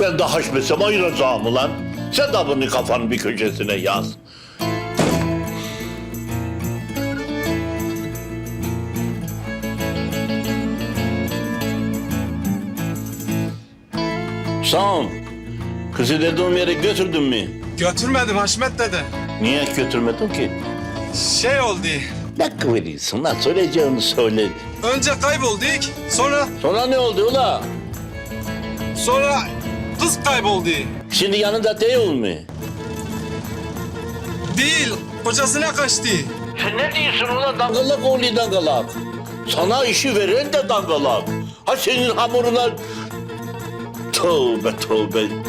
Ben de haşmesem ayıracağım ulan. Sen de bunu kafanın bir köşesine yaz. Sağ ol. Kızı dediğim yere götürdün mü? Götürmedim Haşmet dede. Niye götürmedin ki? Şey oldu. Ne kıvırıyorsun lan? Söyleyeceğini söyle. Önce kaybolduk. Sonra Sonra ne oldu ula? sonra kız kayboldu. Şimdi yanında değil mi? Değil. Kocasına kaçtı. Sen ne diyorsun ulan dangalak oğlu dangalak? Sana işi veren de dangalak. Ha senin hamuruna... Tövbe tövbe.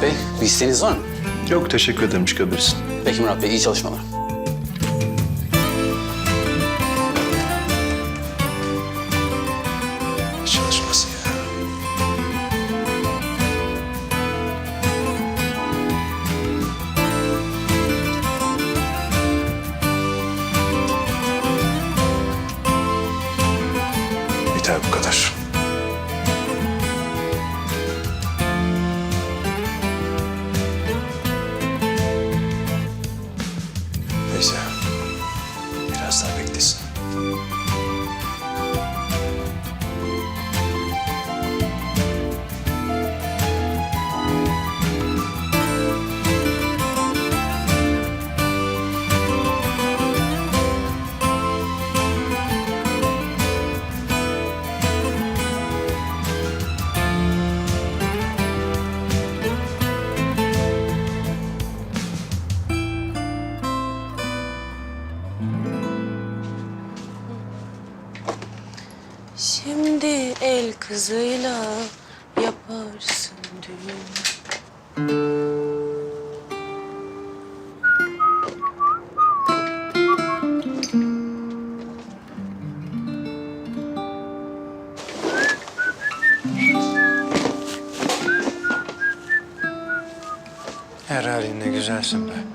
Murat Bey, bir isteğiniz var mı? Yok teşekkür ederim çıkabilirsin. Peki Murat Bey, iyi çalışmalar. El kızıyla yaparsın düğün. Her halinle güzelsin be.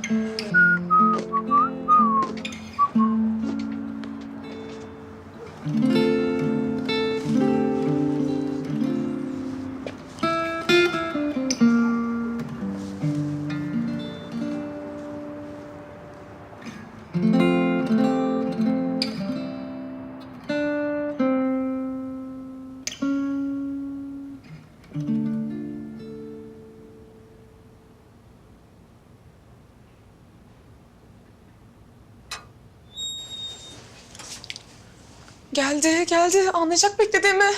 Geldi, geldi. Anlayacak beklediğimi.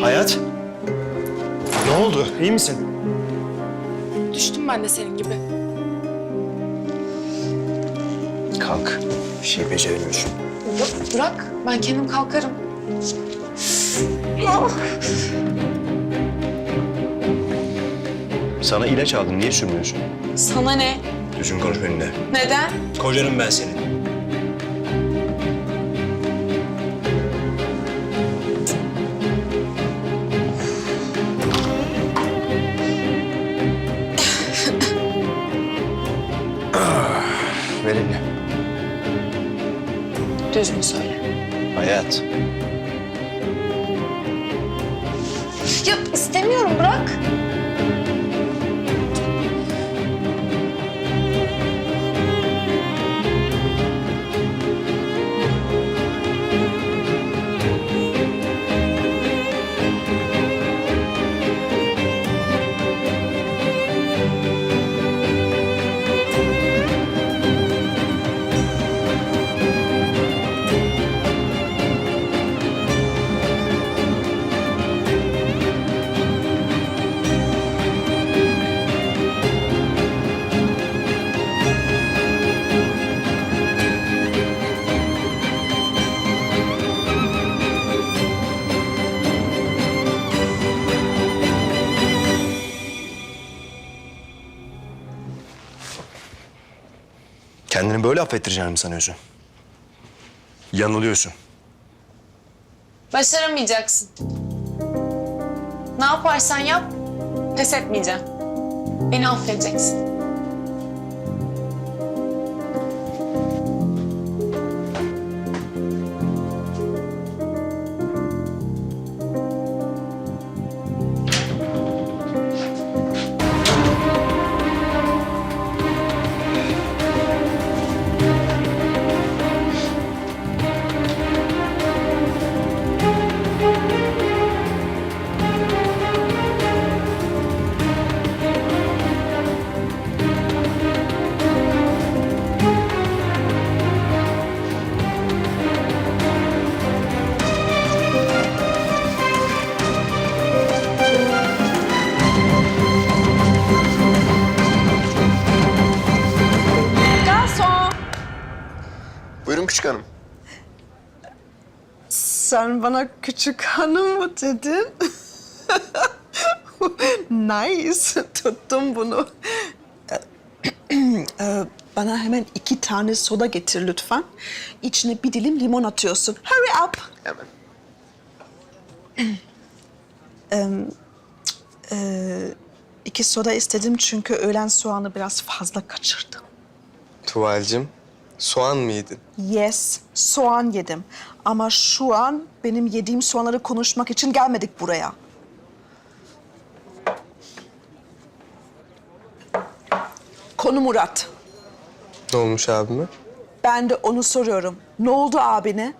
Hayat. Ne oldu? İyi misin? Düştüm ben de senin gibi. Kalk. Bir şey beceremiyorsun. Yok, bırak. Ben kendim kalkarım. Sana ilaç aldım. Niye sürmüyorsun? Sana ne? Düzgün konuş benimle. Neden? Kocanım ben senin. Ah, elini. Düzgün söyle. Hayat. Ya istemiyorum, bırak. Kendini böyle affettireceğini sanıyorsun? Yanılıyorsun. Başaramayacaksın. Ne yaparsan yap, pes etmeyeceğim. Beni affedeceksin. Küçük hanım. Sen bana küçük hanım mı dedin? nice. Tuttum bunu. Ee, bana hemen iki tane soda getir lütfen. İçine bir dilim limon atıyorsun. Hurry up. Hemen. İki soda istedim çünkü öğlen soğanı biraz fazla kaçırdım. Tuvalcim, soğan mı yedin? Yes, soğan yedim. Ama şu an benim yediğim soğanları konuşmak için gelmedik buraya. Konu Murat. Ne olmuş abime? Ben de onu soruyorum. Ne oldu abine?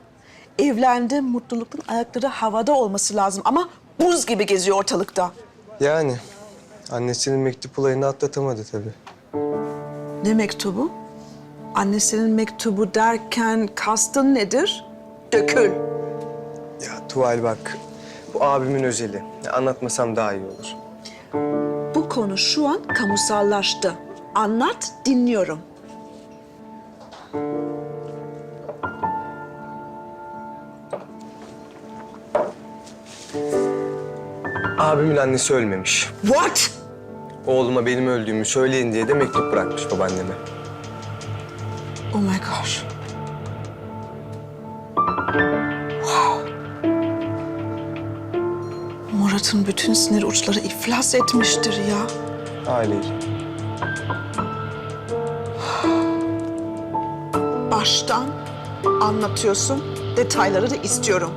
Evlendi, mutluluktan ayakları havada olması lazım ama buz gibi geziyor ortalıkta. Yani annesinin mektup olayını atlatamadı tabii. Ne mektubu? Annesinin mektubu derken kastın nedir? Dökül. Ya Tuval bak, bu abimin özeli. Ya, anlatmasam daha iyi olur. Bu konu şu an kamusallaştı. Anlat, dinliyorum. Abimin annesi ölmemiş. What? Oğluma benim öldüğümü söyleyin diye de mektup bırakmış babaanneme. Oh my gosh. Wow. Murat'ın bütün sinir uçları iflas etmiştir ya. Aileyle. Baştan anlatıyorsun, detayları da istiyorum.